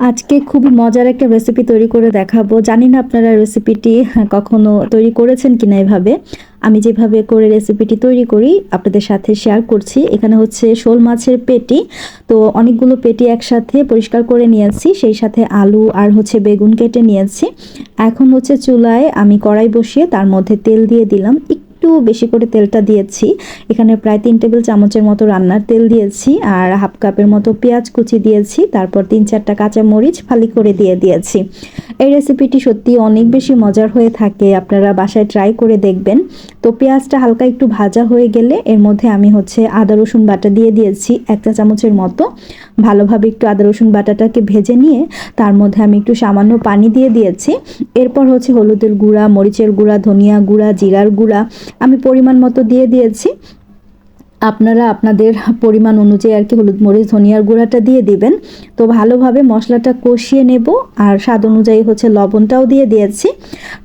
আজকে খুবই মজার একটা রেসিপি তৈরি করে দেখাবো। জানি না আপনারা রেসিপিটি কখনো তৈরি করেছেন কিনা এভাবে। আমি যেভাবে করে রেসিপিটি তৈরি করি, আপনাদের সাথে শেয়ার করছি। এখানে হচ্ছে শোল মাছের পেটি। তো অনেকগুলো পেটি একসাথে পরিষ্কার করে নিয়েছি, সেই সাথে আলু আর হচ্ছে বেগুন কেটে নিয়েছি। এখন হচ্ছে চুলায় আমি কড়াই বসিয়ে তার মধ্যে তেল দিয়ে দিলাম। একটু বেশি করে তেলটা দিয়েছি। এখানে প্রায় তিন টেবিল চামচের মতো রান্নার তেল দিয়েছি আর হাফ কাপের মতো পেঁয়াজ কুচি দিয়েছি, তারপর তিন চারটা কাঁচা মরিচ ফালি করে দিয়ে দিয়েছি। এই রেসিপিটি সত্যি অনেক বেশি মজার হয়ে থাকে, আপনারা বাসায় ট্রাই করে দেখবেন। তো পেঁয়াজটা হালকা একটু ভাজা হয়ে গেলে এর মধ্যে আমি হচ্ছে আদা, রসুন বাটা দিয়ে দিয়েছি এক চা চামচের মতো। ভালোভাবে একটু আদা, রসুন বাটাটাকে ভেজে নিয়ে তার মধ্যে আমি একটু সামান্য পানি দিয়ে দিয়েছি। এরপর হচ্ছে হলুদের গুঁড়া, মরিচের গুঁড়া, ধনিয়া গুঁড়া, জিরার গুঁড়া আমি পরিমাণ মতো দিয়ে দিয়েছি। আপনারা আপনাদের পরিমাণ অনুযায়ী আর কি হলুদ মরিচ, ধনিয়ার গুঁড়াটা দিয়ে দিবেন। তো ভালোভাবে মশলাটা কষিয়ে নেব আর স্বাদ অনুযায়ী হচ্ছে লবণটাও দিয়ে দিয়েছি।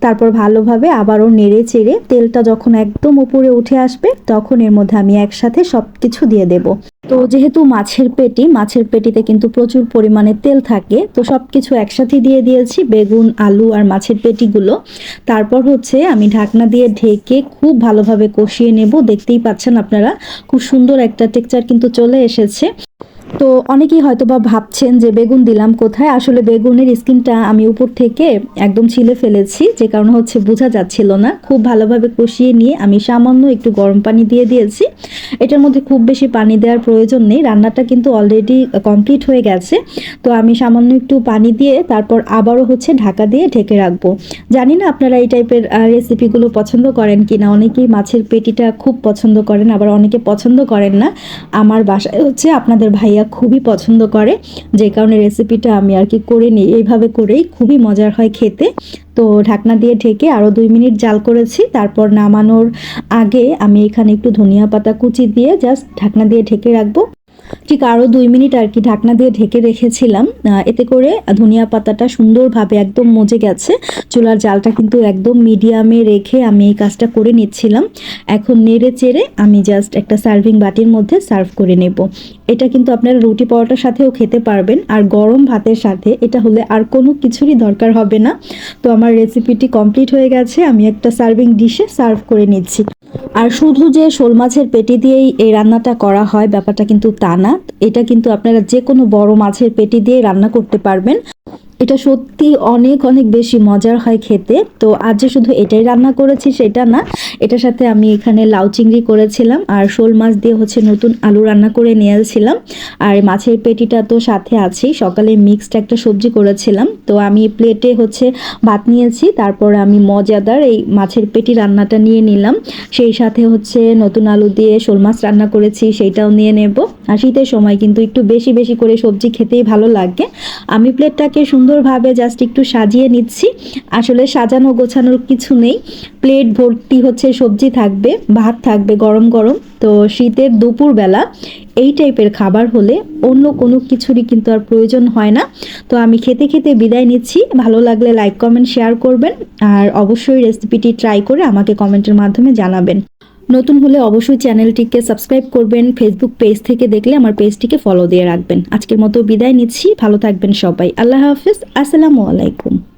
তারপর ভালোভাবে আবারও নেড়ে চেড়ে তেলটা যখন একদম উপরে উঠে আসবে, তখন এর মধ্যে আমি একসাথে সব কিছু দিয়ে দেব। তো যেহেতু মাছের পেটি, মাছের পেটিতে কিন্তু প্রচুর পরিমাণে তেল থাকে, তো সব কিছু একসাথে দিয়ে দিয়েছি বেগুন, আলু আর মাছের পেটিগুলো। তারপর হচ্ছে আমি ঢাকনা দিয়ে ঢেকে খুব ভালোভাবে কষিয়ে নেব। দেখতেই পাচ্ছেন আপনারা, খুব সুন্দর একটা টেক্সচার কিন্তু চলে এসেছে। তো অনেকেই হয়তো বা ভাবছেন যে বেগুন দিলাম কোথায়? আসলে বেগুনের স্কিনটা আমি উপর থেকে একদম ছিলে ফেলেছি, যে কারণে হচ্ছে বোঝা যাচ্ছিল না। খুব ভালোভাবে কষিয়ে নিয়ে আমি সামান্য একটু গরম পানি দিয়ে দিয়েছি। এটার মধ্যে খুব বেশি পানি দেওয়ার প্রয়োজন নেই। রান্নাটা কিন্তু অলরেডি কমপ্লিট হয়ে গেছে। তো আমি সামান্য একটু পানি দিয়ে তারপর আবারও হচ্ছে ঢাকা দিয়ে ঢেকে রাখব। জানি না আপনারা এই টাইপের রেসিপিগুলো পছন্দ করেন কি না অনেকেই মাছের পেটিটা খুব পছন্দ করেন, আবার অনেকে পছন্দ করেন না। আমার বাসায় হচ্ছে আপনাদের ভাইয়া খুবই পছন্দ করে, যে কারণে রেসিপিটা আমি আর কি করে নিই। এইভাবে করেই খুবই মজার হয় খেতে। তো ঢাকনা দিয়ে ঢেকে আরও দুই মিনিট জাল করেছি। তারপর নামানোর আগে আমি এখানে একটু ধনিয়া পাতা কুচি দিয়ে জাস্ট ঢাকনা দিয়ে ঢেকে রাখব। ঠিক আরও দুই মিনিট আর কি ঢাকনা দিয়ে ঢেকে রেখেছিলাম। এতে করে ধনিয়া পাতাটা সুন্দরভাবে একদম মজে গেছে। চুলার জালটা কিন্তু একদম মিডিয়ামে রেখে আমি এই কাজটা করে নিচ্ছিলাম। এখন নেড়ে চেড়ে আমি জাস্ট একটা সার্ভিং বাটির মধ্যে সার্ভ করে নেব। এটা কিন্তু আপনারা রুটি পরোটার সাথেও খেতে পারবেন। আর গরম ভাতের সাথে এটা হলে আর কোনো কিছুরই দরকার হবে না। তো আমার রেসিপিটি কমপ্লিট হয়ে গেছে। আমি একটা সার্ভিং ডিশে সার্ভ করে নিচ্ছি। আর শুধু যে শোল মাছের পেটি দিয়েই এই রান্নাটা করা হয়, ব্যাপারটা কিন্তু তা না। এটা কিন্তু আপনারা যে কোনো বড় মাছের পেটি দিয়ে রান্না করতে পারবেন। এটা সত্যি অনেক অনেক বেশি মজার হয় খেতে। তো আজ যে শুধু এটাই রান্না করেছি, সেটা না। এটার সাথে আমি এখানে লাউ চিংড়ি করেছিলাম আর শোল মাছ দিয়ে হচ্ছে নতুন আলু রান্না করে নিয়েছিলাম আর মাছের পেটিটা তো সাথে আছেই। সকালে মিক্সড একটা সবজি করেছিলাম। তো আমি প্লেটে হচ্ছে ভাত নিয়েছি, তারপর আমি মজাদার এই মাছের পেটি রান্নাটা নিয়ে নিলাম। সেই সাথে হচ্ছে নতুন আলু দিয়ে শোল মাছ রান্না করেছি, সেইটাও নিয়ে নেব। আর শীতের সময় কিন্তু একটু বেশি বেশি করে সবজি খেতেই ভালো লাগে। আমি প্লেটটাকে সুন্দরভাবে জাস্ট একটু সাজিয়ে নিচ্ছি। আসলে সাজানো গোছানোর কিছু নেই। প্লেট ভর্তি হচ্ছে সবজি থাকবে, ভাত থাকবে গরম গরম। তো শীতের দুপুরবেলা এই টাইপের খাবার হলে অন্য কোনো কিছুরই কিন্তু আর প্রয়োজন হয় না। তো আমি খেতে খেতে বিদায় নিচ্ছি। ভালো লাগলে লাইক কমেন্ট শেয়ার করবেন। আর অবশ্যই রেসিপিটি ট্রাই করে আমাকে কমেন্টের মাধ্যমে জানাবেন। নতুন হলে অবশ্যই চ্যানেলটিকে সাবস্ক্রাইব করবেন। ফেসবুক পেজ থেকে দেখলে আমার পেজটিকে ফলো দিয়ে রাখবেন। আজকের মতো বিদায় নিচ্ছি। ভালো থাকবেন সবাই। আল্লাহ হাফিজ। আসসালামু আলাইকুম।